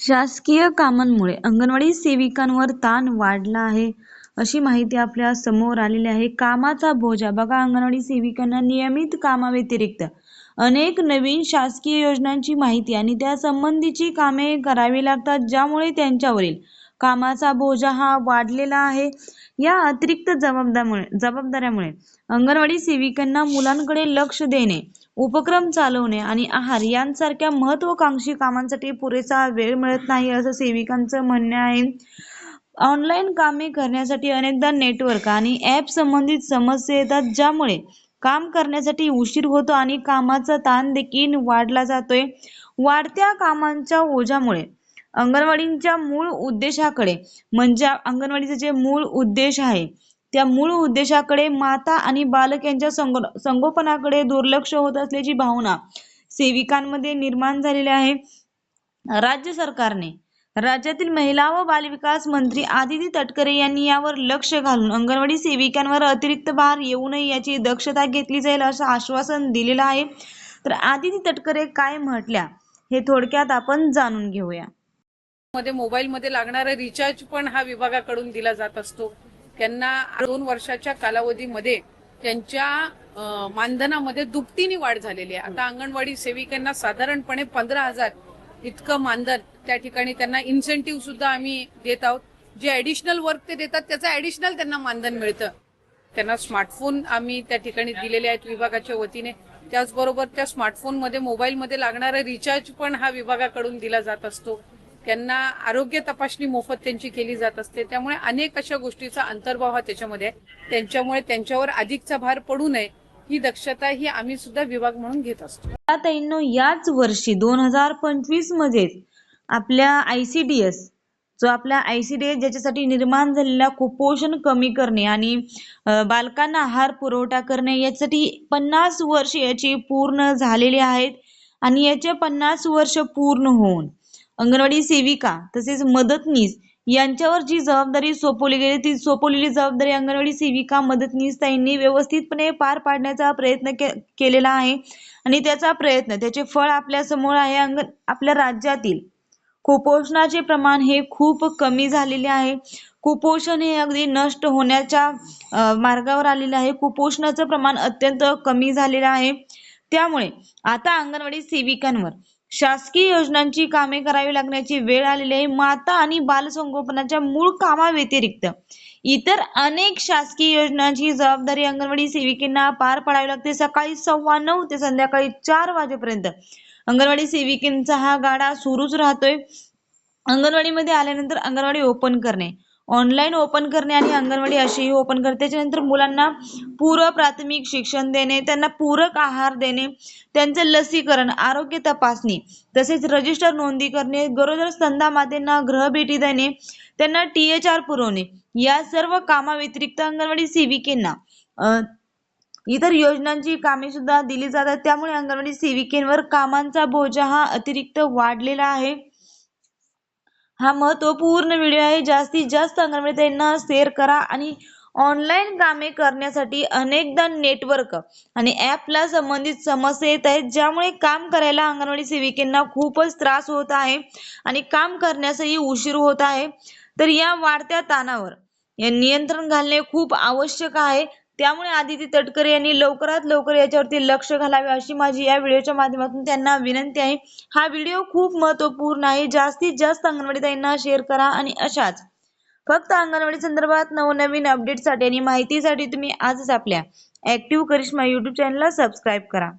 शासकीय कामांमुळे अंगणवाडी सेविकांवर ताण वाढला आहे अशी माहिती आपल्यासमोर आलेली आहे. कामाचा बोजा बघा अंगणवाडी सेविकांना नियमित कामाव्यतिरिक्त अनेक नवीन शासकीय योजनांची माहिती आणि त्या संबंधीची कामे करावी लागतात ज्यामुळे त्यांच्यावरील कामाचा बोजा हा वाढलेला आहे. या अतिरिक्त जबाबदामुळे जबाबदाऱ्यामुळे अंगणवाडी सेविकांना मुलांकडे लक्ष देणे उपक्रम चालवणे आणि आहार यांसारख्या महत्वाकांक्षी कामांसाठी पुरेसा वेळ मिळत नाही असं सेविकांचं म्हणणं आहे. ऑनलाईन कामे करण्यासाठी अनेकदा नेटवर्क आणि ॲप संबंधित समस्या येतात ज्यामुळे काम करण्यासाठी उशीर होतो आणि कामाचा ताण देखील वाढला जातोय. वाढत्या कामांच्या ओझ्यामुळे अंगणवाडीच्या मूळ उद्देशाकडे म्हणजे अंगणवाडीचे जे मूळ उद्देश आहे त्या मूळ उद्देशाकडे माता आणि बालक यांच्या संगो संगोपनाकडे दुर्लक्ष होत असल्याची भावना सेविकांमध्ये निर्माण झालेली आहे. राज्य सरकारने राज्यातील महिला व बालविकास मंत्री आदिती तटकरे यांनी यावर लक्ष घालून अंगणवाडी सेविकांवर अतिरिक्त भार येऊ नये याची दक्षता घेतली जाईल असं आश्वासन दिलेलं आहे. तर आदिती तटकरे काय म्हटल्या हे थोडक्यात आपण जाणून घेऊया. मध्ये मोबाईलमध्ये लागणारा रिचार्ज पण हा विभागाकडून दिला जात असतो. त्यांना दोन वर्षाच्या कालावधीमध्ये त्यांच्या मानधनामध्ये दुपटीने वाढ झालेली आहे. आता अंगणवाडी सेविकांना साधारणपणे पंधरा हजार इतकं मानधन त्या ठिकाणी त्यांना इन्सेंटिव्ह सुद्धा आम्ही देत आहोत. जे ऍडिशनल वर्क ते देतात त्याचं ऍडिशनल त्यांना मानधन मिळतं. त्यांना स्मार्टफोन आम्ही त्या ठिकाणी दिलेले आहेत विभागाच्या वतीने. त्याचबरोबर त्या स्मार्टफोनमध्ये मोबाईलमध्ये लागणारा रिचार्ज पण हा विभागाकडून दिला जात असतो. त्यांना आरोग्य तपासणी मोफत त्यांची केली जात असते. त्यामुळे अनेक अशा गोष्टीचा अंतर्भाव हा त्याच्यामध्ये त्यांच्यामुळे त्यांच्यावर अधिकचा भार पडू नये ही दक्षता ही आम्ही सुद्धा विभाग म्हणून घेत असतो. ताईंनो याच वर्षी दोन हजार पंचवीस मध्येच आपल्या आयसीडीएस जो आपला आयसीडीएस ज्याच्यासाठी निर्माण झालेला कुपोषण कमी करणे आणि बालकांना आहार पुरवठा करणे यासाठी पन्नास वर्ष याची पूर्ण झालेली आहेत आणि याचे पन्नास वर्ष पूर्ण होऊन अंगणवाडी सेविका तसेच मदतनीस यांच्यावर जी जबाबदारी सोपवली गेली ती सोपवलेली जबाबदारी अंगणवाडी सेविका मदतनीस ताईंनी व्यवस्थितपणे पार पाडण्याचा प्रयत्न के केलेला आहे. आणि त्याचा प्रयत्न त्याचे फळ आपल्यासमोर आहे अंग आपल्या राज्यातील कुपोषणाचे प्रमाण हे खूप कमी झालेले आहे. कुपोषण हे अगदी नष्ट होण्याच्या मार्गावर आलेले आहे. कुपोषणाचं प्रमाण अत्यंत कमी झालेलं आहे. त्यामुळे आता अंगणवाडी सेविकांवर शासकीय योजनांची कामे करावी लागण्याची वेळ आलेली आहे. माता आणि बालसंगोपनाच्या मूळ कामाव्यतिरिक्त इतर अनेक शासकीय योजनांची जबाबदारी अंगणवाडी सेविकांना पार पाडावी लागते. सकाळी सव्वा नऊ ते संध्याकाळी चार वाजेपर्यंत अंगणवाडी सेविकेंचा हा गाडा सुरूच राहतोय. अंगणवाडीमध्ये आल्यानंतर अंगणवाडी ओपन करणे. ऑनलाईन ओपन करणे आणि अंगणवाडी अशीही ओपन करते. त्याच्यानंतर मुलांना पूर्व प्राथमिक शिक्षण देणे त्यांना पूरक आहार देणे त्यांचं लसीकरण आरोग्य तपासणी तसेच रजिस्टर नोंदी करणे गरोदर स्तंदा मातेंना ग्रहभेटी देणे त्यांना टी एच आर पुरवणे या सर्व कामाव्यतिरिक्त अंगणवाडी सेविकेंना इतर योजनांची कामे सुद्धा दिली जातात. त्यामुळे अंगणवाडी सेविकेंवर कामांचा बोजा हा अतिरिक्त वाढलेला आहे. हा महत्त्वपूर्ण व्हिडिओ आहे. जास्तीत जास्त अंगणवाडीताईंना शेअर करा आणि ऑनलाईन कामे करण्यासाठी अनेकदा नेटवर्क आणि ॲपला संबंधित समस्या येत आहेत. ज्यामुळे काम करायला अंगणवाडी सेविकांना खूपच त्रास होत आहे आणि काम करण्यासही उशीर होत आहे. तर या वाढत्या ताणावर या नियंत्रण घालणे खूप आवश्यक आहे. त्यामुळे आदिती तटकरे यांनी लवकरात लवकर याच्यावरती लक्ष घालावे अशी माझी या व्हिडिओच्या माध्यमातून त्यांना विनंती आहे. हा व्हिडिओ खूप महत्त्वपूर्ण आहे. जास्तीत जास्त अंगणवाडी ताईंना शेअर करा आणि अशाच. फक्त अंगणवाडी संदर्भात नवनवीन अपडेटसाठी आणि माहितीसाठी तुम्ही आजच आपल्या ऍक्टिव्ह करिश्मा युट्यूब चॅनलला सबस्क्राईब करा.